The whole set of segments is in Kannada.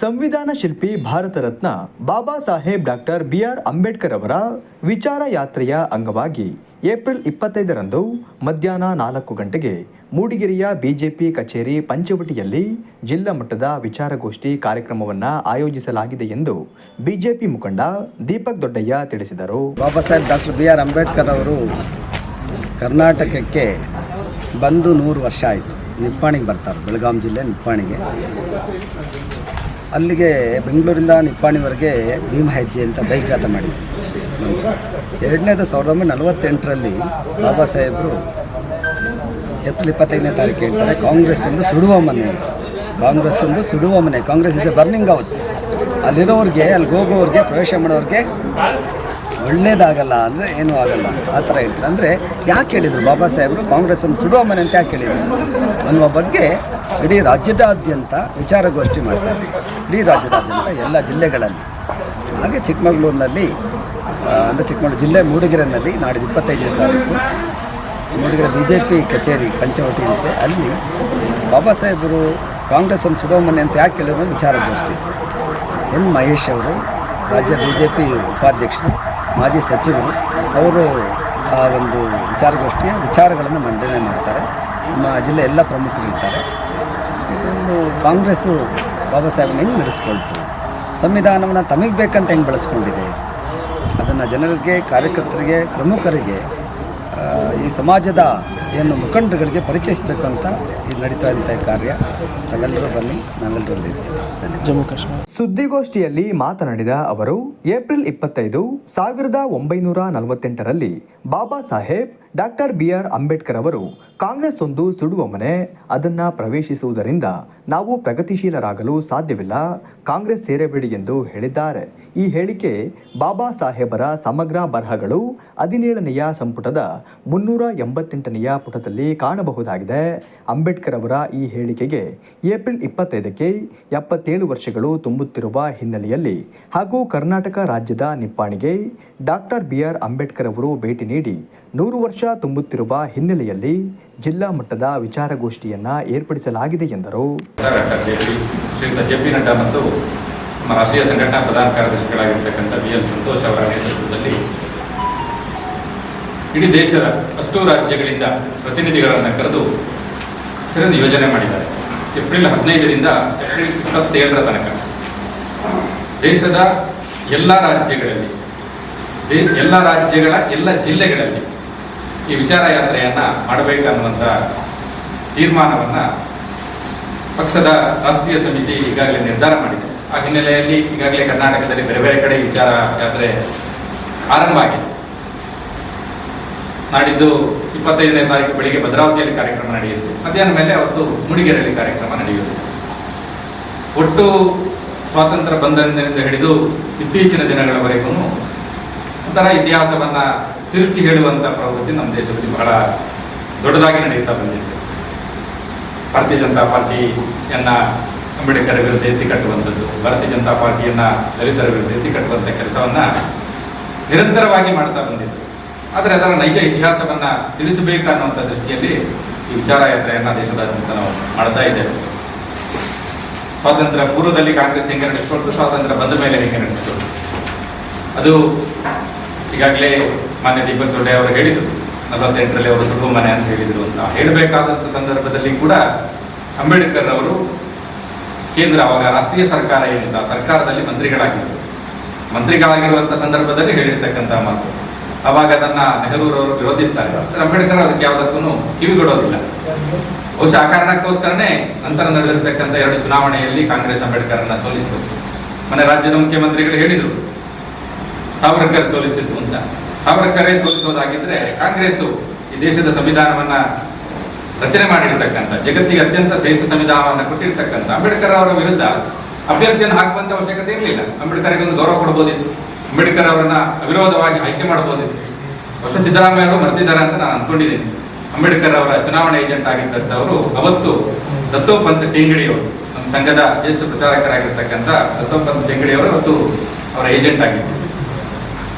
ಸಂವಿಧಾನ ಶಿಲ್ಪಿ Bharat Ratna Baba Saheb doctor B R Ambedkar ಅವರ ವಿಚಾರ ಯಾತ್ರೆಯ ಅಂಗವಾಗಿ ಏಪ್ರಿಲ್ ಇಪ್ಪತ್ತೈದರಂದು ಮಧ್ಯಾಹ್ನ ನಾಲ್ಕು ಗಂಟೆಗೆ ಮೂಡಿಗೆರೆಯ ಬಿಜೆಪಿ ಕಚೇರಿ ಪಂಚವಟಿಯಲ್ಲಿ ಜಿಲ್ಲಾ ಮಟ್ಟದ ವಿಚಾರಗೋಷ್ಠಿ ಕಾರ್ಯಕ್ರಮವನ್ನು ಆಯೋಜಿಸಲಾಗಿದೆ ಎಂದು ಬಿಜೆಪಿ ಮುಖಂಡ ದೀಪಕ್ ದೊಡ್ಡಯ್ಯ ತಿಳಿಸಿದರು. Baba Saheb doctor B R Ambedkar ಅವರು ಕರ್ನಾಟಕಕ್ಕೆ ಬಂದು ನೂರು ವರ್ಷ ಆಯಿತು. ನಿಪ್ಪಾಣಿಗೆ ಬರ್ತಾರೆ, ಬೆಳಗಾಂ ಜಿಲ್ಲೆ ನಿಪ್ಪಾಣಿಗೆ. ಅಲ್ಲಿಗೆ ಬೆಂಗಳೂರಿಂದ ನಿಪ್ಪಾಣಿವರೆಗೆ ಭೀಮ ಹೆಜ್ಜೆ ಅಂತ ಬೈಕ್ ಜಾಥಾ ಮಾಡಿದ್ರು. ಎರಡನೇದು ಸಾವಿರದ ಒಂಬೈನೂರ ನಲವತ್ತೆಂಟರಲ್ಲಿ ಬಾಬಾ ಸಾಹೇಬರು ಏಪ್ರಿಲ್ ಇಪ್ಪತ್ತೈದನೇ ತಾರೀಕು ಹೇಳ್ತಾರೆ, ಕಾಂಗ್ರೆಸ್ ಒಂದು ಸುಡುವ ಮನೆ. ಕಾಂಗ್ರೆಸ್ ಒಂದು ಸುಡುವ ಮನೆ. Congress is a burning house ಅಲ್ಲಿರೋರಿಗೆ, ಅಲ್ಲಿ ಹೋಗೋರಿಗೆ, ಪ್ರವೇಶ ಮಾಡೋರಿಗೆ ಒಳ್ಳೇದಾಗಲ್ಲ ಅಂದರೆ ಏನೂ ಆಗಲ್ಲ. ಆ ಥರ ಹೇಳ್ತಾರೆ. ಅಂದರೆ ಯಾಕೆ ಹೇಳಿದರು? ಬಾಬಾ ಸಾಹೇಬರು ಕಾಂಗ್ರೆಸ್ ಒಂದು ಸುಡುವ ಮನೆ ಅಂತ ಯಾಕೆ ಹೇಳಿದರು? ಅನ್ನುವ ಬಗ್ಗೆ ಇಡೀ ರಾಜ್ಯದಾದ್ಯಂತ ವಿಚಾರಗೋಷ್ಠಿ ಮಾಡ್ತಾರೆ ಇಡೀ ರಾಜ್ಯದಾದ್ಯಂತ ಎಲ್ಲ ಜಿಲ್ಲೆಗಳಲ್ಲಿ. ಹಾಗೆ ಚಿಕ್ಕಮಗಳೂರಿನಲ್ಲಿ ಅಂದರೆ ಚಿಕ್ಕಮಗಳೂರು ಜಿಲ್ಲೆ ಮೂಡಿಗೆರೆನಲ್ಲಿ ನಾಡಿದ್ದು ಇಪ್ಪತ್ತೈದನೇ ತಾರೀಕು. ಮೂಡಿಗೆರೆ ಬಿ ಜೆ ಪಿ ಕಚೇರಿ ಪಂಚವಟಿ ಅಂತೆ ಅಲ್ಲಿ ಬಾಬಾ ಸಾಹೇಬರು, ಕಾಂಗ್ರೆಸ್ ಒಂದು ಸುಡೋಮನೆ ಅಂತ ಯಾಕೆ ಕೇಳಿದ್ರು ವಿಚಾರಗೋಷ್ಠಿ. ಎನ್ ಮಹೇಶ್ ಅವರು, ರಾಜ್ಯ ಬಿ ಜೆ ಪಿ ಉಪಾಧ್ಯಕ್ಷರು, ಮಾಜಿ ಸಚಿವರು, ಅವರು ಆ ಒಂದು ವಿಚಾರಗೋಷ್ಠಿಯ ವಿಚಾರಗಳನ್ನು ಮಂಡನೆ ಮಾಡ್ತಾರೆ. ನಮ್ಮ ಜಿಲ್ಲೆ ಎಲ್ಲ ಪ್ರಮುಖರು ಇರ್ತಾರೆ ಇದನ್ನು ಕಾಂಗ್ರೆಸ್ಸು ಬಾಬಾ ಸಾಹೇಬನ ಹೆಂಗೆ ನಡೆಸ್ಕೊಳ್ತು? ಸಂವಿಧಾನವನ್ನು ತಮಗೆ ಬೇಕಂತ ಹೆಂಗೆ ಬಳಸ್ಕೊಂಡಿದೆ? ಅದನ್ನು ಜನರಿಗೆ, ಕಾರ್ಯಕರ್ತರಿಗೆ, ಪ್ರಮುಖರಿಗೆ ಈ ಸಮಾಜದ ಏನು ಮುಖಂಡರುಗಳಿಗೆ ಪರಿಚಯಿಸಬೇಕಂತ ಇದು ನಡೀತಾ ಇದ್ದ ಕಾರ್ಯ. ನಾವೆಲ್ಲರೂ ಬನ್ನಿ ನಾವೆಲ್ಲರೂ ಜಮ್ಮು ಕಾಶ್ಮೀರ. ಸುದ್ದಿಗೋಷ್ಠಿಯಲ್ಲಿ ಮಾತನಾಡಿದ ಅವರು ಏಪ್ರಿಲ್ ಇಪ್ಪತ್ತೈದು ಸಾವಿರದ ಒಂಬೈನೂರ ನಲವತ್ತೆಂಟರಲ್ಲಿ Baba Saheb doctor B R Ambedkar ಅವರು ಕಾಂಗ್ರೆಸ್ ಒಂದು ಸುಡುವ ಮನೆ ಅದನ್ನು ಪ್ರವೇಶಿಸುವುದರಿಂದ ನಾವು ಪ್ರಗತಿಶೀಲರಾಗಲು ಸಾಧ್ಯವಿಲ್ಲ ಕಾಂಗ್ರೆಸ್ ಸೇರಬೇಡಿ ಎಂದು ಹೇಳಿದ್ದಾರೆ. ಈ ಹೇಳಿಕೆ ಬಾಬಾ ಸಾಹೇಬರ ಸಮಗ್ರ ಬರಹಗಳು ಹದಿನೇಳನೆಯ ಸಂಪುಟದ ಮುನ್ನೂರ ಎಂಬತ್ತೆಂಟನೆಯ ಪುಟದಲ್ಲಿ ಕಾಣಬಹುದಾಗಿದೆ. ಅಂಬೇಡ್ಕರ್ ಅವರ ಈ ಹೇಳಿಕೆಗೆ ಏಪ್ರಿಲ್ ಇಪ್ಪತ್ತೈದಕ್ಕೆ ಎಪ್ಪತ್ತೇಳು ವರ್ಷಗಳು ತುಂಬುತ್ತಿರುವ ಹಿನ್ನೆಲೆಯಲ್ಲಿ ಹಾಗೂ ಕರ್ನಾಟಕ ರಾಜ್ಯದ ನಿಪ್ಪಾಣಿಗೆ ಡಾಕ್ಟರ್ ಬಿ ಆರ್ ಅಂಬೇಡ್ಕರ್ ಅವರು ಭೇಟಿ ನೀಡಿ ನೂರು ವರ್ಷ ತುಂಬುತ್ತಿರುವ ಹಿನ್ನೆಲೆಯಲ್ಲಿ ಜಿಲ್ಲಾ ಮಟ್ಟದ ವಿಚಾರಗೋಷ್ಠಿಯನ್ನು ಏರ್ಪಡಿಸಲಾಗಿದೆ ಎಂದರು. ರಾಷ್ಟ್ರೀಯ ಸಂಘಟನಾ ಪ್ರಧಾನ ಕಾರ್ಯದರ್ಶಿಗಳಾಗಿರ್ತಕ್ಕಂಥ ಬಿ ಎಲ್ ಸಂತೋಷ್ ಅವರ ನೇತೃತ್ವದಲ್ಲಿ ಇಡೀ ದೇಶದ ಅಷ್ಟೂ ರಾಜ್ಯಗಳಿಂದ ಪ್ರತಿನಿಧಿಗಳನ್ನು ಕರೆದು ಸರಿಯಾದ ಯೋಜನೆ ಮಾಡಿದ್ದಾರೆ. ಏಪ್ರಿಲ್ ಹದಿನೈದರಿಂದ ಏಪ್ರಿಲ್ ಇಪ್ಪತ್ತೇಳರ ತನಕ. ದೇಶದ ಎಲ್ಲ ರಾಜ್ಯಗಳಲ್ಲಿ ಎಲ್ಲ ರಾಜ್ಯಗಳ ಎಲ್ಲ ಜಿಲ್ಲೆಗಳಲ್ಲಿ ಈ ವಿಚಾರ ಯಾತ್ರೆಯನ್ನು ಮಾಡಬೇಕನ್ನುವಂಥ ತೀರ್ಮಾನವನ್ನು ಪಕ್ಷದ ರಾಷ್ಟ್ರೀಯ ಸಮಿತಿ ಈಗಾಗಲೇ ನಿರ್ಧಾರ ಮಾಡಿದೆ. ಆ ಹಿನ್ನೆಲೆಯಲ್ಲಿ ಈಗಾಗಲೇ ಕರ್ನಾಟಕದಲ್ಲಿ ಬೇರೆ ಬೇರೆ ಕಡೆ ವಿಚಾರ ಯಾತ್ರೆ ಆರಂಭ ಆಗಿದೆ ನಾಡಿದ್ದು ಇಪ್ಪತ್ತೈದನೇ ತಾರೀಕು ಬೆಳಿಗ್ಗೆ ಭದ್ರಾವತಿಯಲ್ಲಿ ಕಾರ್ಯಕ್ರಮ ನಡೆಯಿತು. ಮಧ್ಯಾಹ್ನ ಮೇಲೆ ಅವತ್ತು ಮೂಡಿಗೆರೆಯಲ್ಲಿ ಕಾರ್ಯಕ್ರಮ ನಡೆಯಿತು ಒಟ್ಟು ಸ್ವಾತಂತ್ರ್ಯ ಬಂಧನದಿಂದ ಹಿಡಿದು ಇತ್ತೀಚಿನ ದಿನಗಳವರೆಗೂ ಒಂಥರ ಇತಿಹಾಸವನ್ನು ತಿರುಚಿ ಹೇಳುವಂಥ ಪ್ರವೃತ್ತಿ ನಮ್ಮ ದೇಶದಲ್ಲಿ ಬಹಳ ದೊಡ್ಡದಾಗಿ ನಡೆಯುತ್ತಾ ಬಂದಿದೆ ಭಾರತೀಯ ಜನತಾ ಪಾರ್ಟಿಯನ್ನು ಅಂಬೇಡ್ಕರ್ ವಿರುದ್ಧ ಎತ್ತಿ ಕಟ್ಟುವಂಥದ್ದು, ಭಾರತೀಯ ಜನತಾ ಪಾರ್ಟಿಯನ್ನು ದಲಿತರ ವಿರುದ್ಧ ಎತ್ತಿ ಕಟ್ಟುವಂಥ ಕೆಲಸವನ್ನು ನಿರಂತರವಾಗಿ ಮಾಡ್ತಾ ಬಂದಿತ್ತು. ಆದರೆ ಅದರ ನೈಜ ಇತಿಹಾಸವನ್ನ ತಿಳಿಸಬೇಕನ್ನುವಂಥ ದೃಷ್ಟಿಯಲ್ಲಿ ಈ ವಿಚಾರ ಯಾತ್ರೆಯನ್ನ ದೇಶದಾದ್ಯಂತ ನಾವು ಮಾಡ್ತಾ ಇದ್ದೇವೆ. ಸ್ವಾತಂತ್ರ್ಯ ಪೂರ್ವದಲ್ಲಿ ಕಾಂಗ್ರೆಸ್ ಹೆಂಗೆ ನಡೆಸ್ಕೊಳ್ತು, ಸ್ವಾತಂತ್ರ್ಯ ಬಂದ ಮೇಲೆ ಹೆಂಗೆ ನಡೆಸ್ಕೊಳ್ತು? ಅದು ಈಗಾಗಲೇ ಮಾನ್ಯ ದೀಪಕ್ ದೊಡ್ಡೆ ಅವರು ಹೇಳಿದರು. ನಲವತ್ತೆಂಟರಲ್ಲಿ ಅವರು ಸುಡುವ ಮನೆ ಅಂತ ಹೇಳಿದರು ಅಂತ ಹೇಳಬೇಕಾದಂಥ ಸಂದರ್ಭದಲ್ಲಿ ಕೂಡ ಅಂಬೇಡ್ಕರ್ ಅವರು ಕೇಂದ್ರ, ಅವಾಗ ರಾಷ್ಟ್ರೀಯ ಸರ್ಕಾರ ಏನಿಲ್ಲ, ಸರ್ಕಾರದಲ್ಲಿ ಮಂತ್ರಿಗಳಾಗಿದ್ದರು. ಮಂತ್ರಿಗಳಾಗಿರುವಂಥ ಸಂದರ್ಭದಲ್ಲಿ ಹೇಳಿರ್ತಕ್ಕಂಥ ಮಾತು. ಅವಾಗ ಅದನ್ನ ನೆಹರೂರವರು ವಿರೋಧಿಸ್ತಾರೆ. ಅಂಬೇಡ್ಕರ್ ಅದಕ್ಕೆ ಯಾವುದಕ್ಕೂ ಕಿವಿಗೊಡೋದಿಲ್ಲ ಬಹುಶಃ ಆ ಕಾರಣಕ್ಕೋಸ್ಕರನೇ ನಂತರ ನಡೆದಿರ್ತಕ್ಕಂಥ ಎರಡು ಚುನಾವಣೆಯಲ್ಲಿ ಕಾಂಗ್ರೆಸ್ ಅಂಬೇಡ್ಕರ್ನ ಸೋಲಿಸಿತು. ಮನೆ ರಾಜ್ಯದ ಮುಖ್ಯಮಂತ್ರಿಗಳು ಹೇಳಿದರು, ಸಾವರ್ಕರ್ ಸೋಲಿಸಿದ್ದು ಅಂತ. ಸಾವರ್ಕರೇ ಸೋಲಿಸೋದಾಗಿದ್ರೆ ಕಾಂಗ್ರೆಸ್ ಈ ದೇಶದ ಸಂವಿಧಾನವನ್ನ ರಚನೆ ಮಾಡಿರ್ತಕ್ಕಂಥ, ಜಗತ್ತಿಗೆ ಅತ್ಯಂತ ಶ್ರೇಷ್ಠ ಸಂವಿಧಾನವನ್ನು ಕೊಟ್ಟಿರ್ತಕ್ಕಂಥ ಅಂಬೇಡ್ಕರ್ ಅವರ ವಿರುದ್ಧ ಅಭ್ಯರ್ಥಿಯನ್ನು ಹಾಕುವಂತ ಅವಶ್ಯಕತೆ ಇರಲಿಲ್ಲ. ಅಂಬೇಡ್ಕರ್ಗೆ ಒಂದು ಗೌರವ ಕೊಡ್ಬೋದಿತ್ತು. ಅಂಬೇಡ್ಕರ್ ಅವರನ್ನ ಅವಿರೋಧವಾಗಿ ಆಯ್ಕೆ ಮಾಡಬಹುದಿತ್ತು ಬಹುಶಃ ಸಿದ್ದರಾಮಯ್ಯ ಅವರು ಮರೆತಿದ್ದಾರೆ ಅಂತ ನಾನು ಅನ್ಕೊಂಡಿದ್ದೀನಿ. ಅಂಬೇಡ್ಕರ್ ಅವರ ಚುನಾವಣಾ ಏಜೆಂಟ್ ಆಗಿದ್ದಂಥವರು ಅವತ್ತು ದತ್ತೋಪಂತ್ ಟೇಂಗಡಿಯವರು ನಮ್ಮ ಸಂಘದ ಜ್ಯೇಷ್ಠ ಪ್ರಚಾರಕರಾಗಿರ್ತಕ್ಕಂಥ ದತ್ತೋಪಂತ್ ಟೇಂಗಡಿಯವರು ಅವತ್ತು ಅವರ ಏಜೆಂಟ್ ಆಗಿದ್ದರು.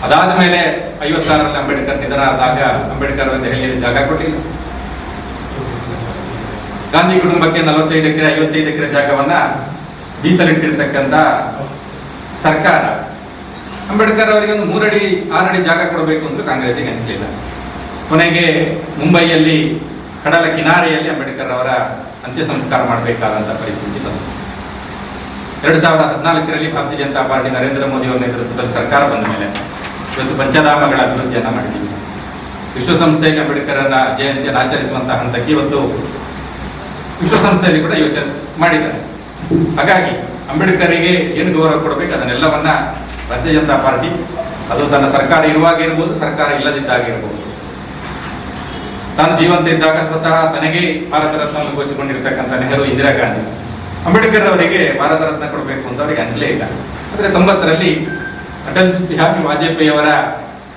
ಅದಾದ ಮೇಲೆ ಐವತ್ತಾರರಲ್ಲಿ ಅಂಬೇಡ್ಕರ್ ನಿಧನ ಆದಾಗ ಅಂಬೇಡ್ಕರ್ ಅವರ ದೆಹಲಿಯಲ್ಲಿ ಜಾಗ ಕೊಟ್ಟಿಲ್ಲ. ಗಾಂಧಿ ಕುಟುಂಬಕ್ಕೆ ನಲವತ್ತೈದು ಎಕರೆ, ಐವತ್ತೈದು ಎಕರೆ ಜಾಗವನ್ನ ಮೀಸಲಿಟ್ಟಿರ್ತಕ್ಕಂಥ ಸರ್ಕಾರ ಅಂಬೇಡ್ಕರ್ ಅವರಿಗೆ ಒಂದು ಮೂರಡಿ, ಆರಡಿ ಜಾಗ ಕೊಡಬೇಕು ಅಂತ ಕಾಂಗ್ರೆಸ್ಸಿಗೆ ಅನಿಸಲಿಲ್ಲ. ಕೊನೆಗೆ ಮುಂಬೈಯಲ್ಲಿ, ಕಡಲ ಕಿನಾರೆಯಲ್ಲಿ ಅಂಬೇಡ್ಕರ್ ಅವರ ಅಂತ್ಯ ಸಂಸ್ಕಾರ ಮಾಡಬೇಕಾದಂಥ ಪರಿಸ್ಥಿತಿ ಬಂತು. ಎರಡು ಸಾವಿರದ ಹದಿನಾಲ್ಕರಲ್ಲಿ ಭಾರತೀಯ ಜನತಾ ಪಾರ್ಟಿ ನರೇಂದ್ರ ಮೋದಿ ಅವರ ನೇತೃತ್ವದಲ್ಲಿ ಸರ್ಕಾರ ಬಂದ ಮೇಲೆ ಇವತ್ತು ಪಂಚಧಾಮಗಳ ಅಭಿವೃದ್ಧಿಯನ್ನು ಮಾಡಿದ್ದೀವಿ. ವಿಶ್ವಸಂಸ್ಥೆಯಲ್ಲಿ ಅವರ ಜಯಂತಿಯನ್ನು ಆಚರಿಸುವಂತಹ ಹಂತಕ್ಕೆ ಇವತ್ತು ವಿಶ್ವಸಂಸ್ಥೆಯಲ್ಲಿ ಕೂಡ ಯೋಚನೆ ಮಾಡಿದ್ದಾರೆ. ಹಾಗಾಗಿ ಅಂಬೇಡ್ಕರಿಗೆ ಏನು ಗೌರವ ಕೊಡಬೇಕು ಅದನ್ನೆಲ್ಲವನ್ನ ಭಾರತೀಯ ಜನತಾ ಪಾರ್ಟಿ, ಅದು ತನ್ನ ಸರ್ಕಾರ ಇರುವಾಗ ಇರ್ಬೋದು, ಸರ್ಕಾರ ಇಲ್ಲದಿದ್ದಾಗ ಇರಬಹುದು ತಾನು ಜೀವಂತ ಇದ್ದಾಗ ಸ್ವತಃ ತನಗೆ ಭಾರತ ರತ್ನವನ್ನು ಘೋಷಿಸಿಕೊಂಡಿರ್ತಕ್ಕಂಥ ನೆಹರು, ಇಂದಿರಾ ಗಾಂಧಿ. ಅಂಬೇಡ್ಕರ್ ಅವರಿಗೆ ಭಾರತ ರತ್ನ ಕೊಡಬೇಕು ಅಂತ ಅವರಿಗೆ ಅನಿಸಲೇ ಇಲ್ಲ. ಆದರೆ ತೊಂಬತ್ತರಲ್ಲಿ ಅಟಲ್ ಬಿಹಾರಿ ವಾಜಪೇಯಿ ಅವರ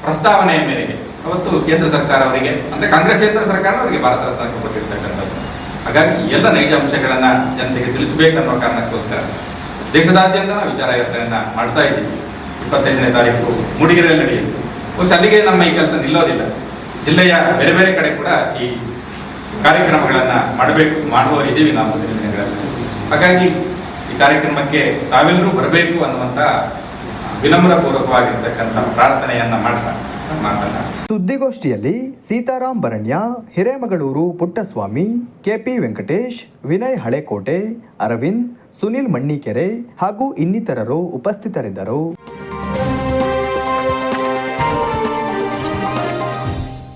ಪ್ರಸ್ತಾವನೆಯ ಮೇರೆಗೆ ಅವತ್ತು ಕೇಂದ್ರ ಸರ್ಕಾರ ಅವರಿಗೆ, ಅಂದರೆ ಕಾಂಗ್ರೆಸ್ ಕೇಂದ್ರ ಸರ್ಕಾರ ಅವರಿಗೆ ಭಾರತ ರತ್ನ ಕೊಟ್ಟಿರ್ತಕ್ಕಂಥದ್ದು. ಹಾಗಾಗಿ ಎಲ್ಲ ನೈಜ ಅಂಶಗಳನ್ನು ಜನತೆಗೆ ತಿಳಿಸಬೇಕನ್ನೋ ಕಾರಣಕ್ಕೋಸ್ಕರ ದೇಶದಾದ್ಯಂತ ವಿಚಾರ ಯಾತ್ರೆಯನ್ನು ಮಾಡ್ತಾ ಇದ್ದೀವಿ. ಇಪ್ಪತ್ತೈದನೇ ತಾರೀಕು ಮೂಡಿಗೆರೆಯಲ್ಲಿ ನಡೆಯುತ್ತೆ. ಅಲ್ಲಿಗೆ ನಮ್ಮ ಈ ಕೆಲಸ ನಿಲ್ಲೋದಿಲ್ಲ. ಜಿಲ್ಲೆಯ ಬೇರೆ ಬೇರೆ ಕಡೆ ಕೂಡ ಈ ಕಾರ್ಯಕ್ರಮಗಳನ್ನು ಮಾಡಬೇಕು ಮಾಡುವವರಿದ್ದೀವಿ ನಾವು ಹಾಗಾಗಿ ಈ ಕಾರ್ಯಕ್ರಮಕ್ಕೆ ತಾವೆಲ್ಲರೂ ಬರಬೇಕು ಅನ್ನುವಂಥ ವಿನಮ್ರಪೂರ್ವಕವಾಗಿರ್ತಕ್ಕಂಥ ಪ್ರಾರ್ಥನೆಯನ್ನ ಮಾಡ್ತಾ ಸುದ್ದಿಗೋಷ್ಠಿಯಲ್ಲಿ ಸೀತಾರಾಮ್ ಬರಣ್ಯ ಹಿರೇಮಗಳೂರು ಪುಟ್ಟಸ್ವಾಮಿ, ಕೆಪಿ ವೆಂಕಟೇಶ್, ವಿನಯ್ ಹಳೆಕೋಟೆ, ಅರವಿಂದ್, ಸುನಿಲ್ ಮಣ್ಣಿಕೆರೆ ಹಾಗೂ ಇನ್ನಿತರರು ಉಪಸ್ಥಿತರಿದ್ದರು.